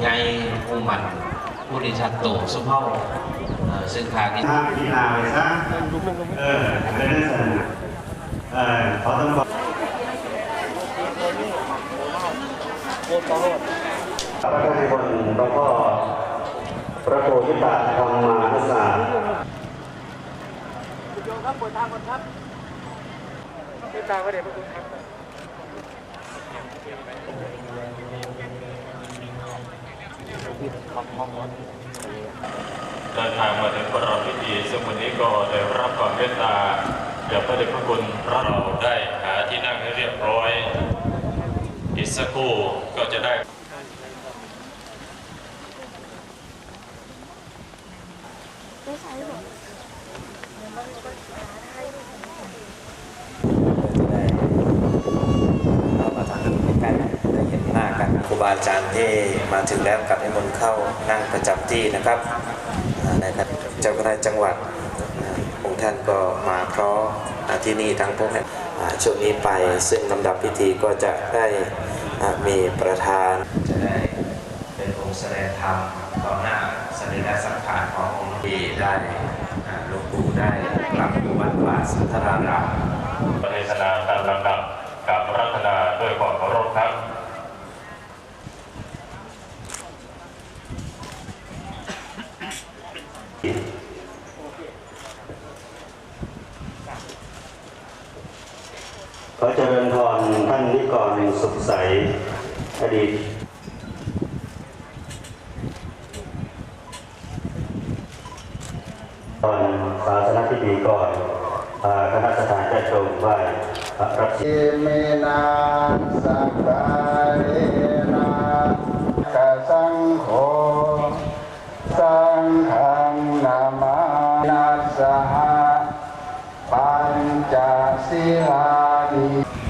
ใหญ่ผู้หมันผู้ดิชัดโตสุภาพเอ่อซึ่งทางนี้ถ้ากีฬาไปซะเออไม่ได้สนเออเขาต้องบอกพระพุทธมนต์หลวงพ่อพระโพธิปัตธรรมานุสาสเดินทาง เดินทางมาถึงพระราพิธีซึ่งวันนี้ก็ได้รับความเมตตาจากพระเดชพระคุณพระเราได้หาที่นั่งให้เรียบร้อยอีกสักครู่ก็จะได้ จะได้เรามาทางใกล้ๆได้เห็นหน้ากันครู บาอาจารย์ที่มาถึงแล้วกับนิมนเข้านั่งประจำที่นะครับอ่าในท่านเจ้าคณะจังหวัดองค์ท่านก็มาเพราะที่นี่ทั้งพวกนี้อ่าช่วงนี้ไปซึ่งลำดับพิธีก็จะได้มีประธานจะได้เป็นองค์แสดงธรรมต่อหน้าสรีระสังขารขององค์ที่ได้หลวงปู่ได้กลับวัดป่าสุนทราราม ปฏิสนาตามลำดับกับรัตนาด้วยความเคารพครับ ขอเจริญพรท่านนิกรสุขใส อดีตตอนศาสนาพิธีก่อนคณะสถานจะชมไหว้พระรับอิเมนาสังกาเรนะกะสังโฆสังฆังนามานัสสหะปัญจศีลา นิ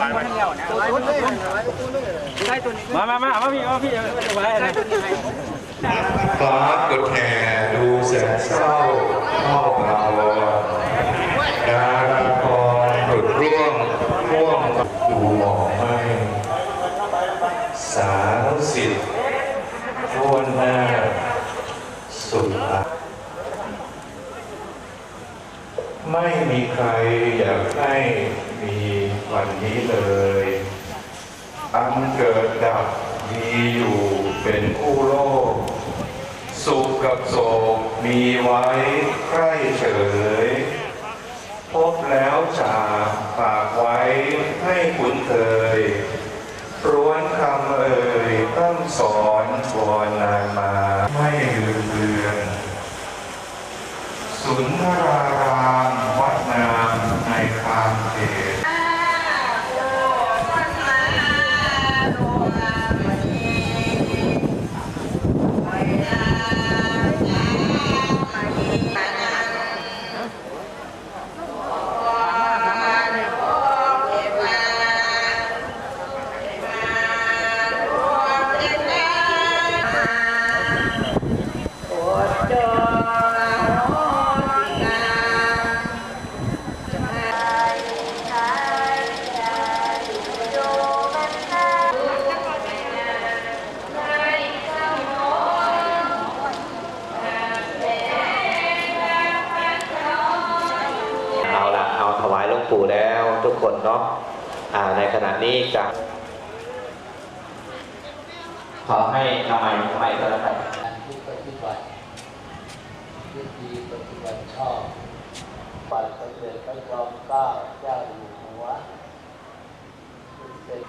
วาแล้วนะตัวนี้ใช่ตัวนี้มามามามาพี่มาพี่จะไว้อะฟ้ากดแห่ดูแสนเศร้าเข้ามาลอดาราพรหลุดร่วงร่วงดูหมอกไหมสาวสิทธิ์ทวนหน้าสุดละไม่มีใครอยากให้ มีวันนี้เลยอันเกิดดับมีอยู่เป็นคู่โลก สุขกับโศกมีไว้ใกล้เฉย พบแล้วจากฝากไว้ให้คุ้นเคยร้วนคำเอ่ยตั้งสอนวอนนานมา ไม่ลืมเลือนสุนทร ทุกคนเนาะในขณะนี้จะขอให้ทำไมทำไมก็แล้วกันที่ปฏิบัติวิธีปฏิบัติชอบปัจสมเด็จพระจอมเกล้าเจ้าอยู่หัวเป็น